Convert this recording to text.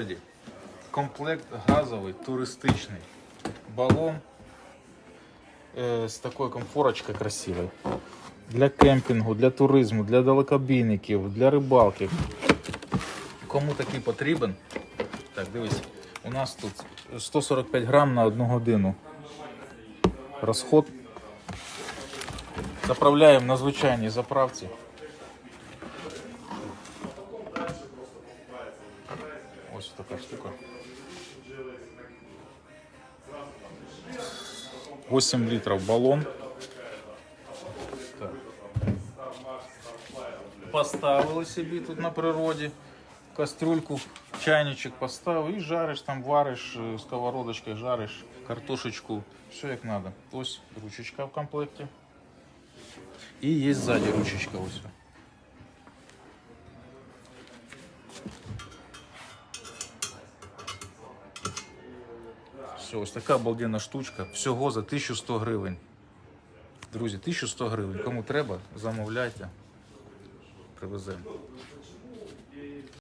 вигляді комплект газовий, туристичний. Балон е, з такою комфорочкою красивою. Для кемпінгу, для туризму, для далекобійників, для рибалки. Кому такий потрібен? Так, дивись, у нас тут 145 грам на одну годину. Розход. Заправляємо на звичайній заправці. Ось така штука. 8 літрів балон. Так. Поставили собі тут на природі. Кастрюльку, чайничок поставив і жариш там, вариш е, сковородочкою, жариш картошечку, все як треба. Ось ручечка в комплекті. І є ззаді ручечка ось. Все, ось така обалденна штучка. Всього за 1100 гривень. Друзі, 1100 гривень. Кому треба, замовляйте. Привеземо.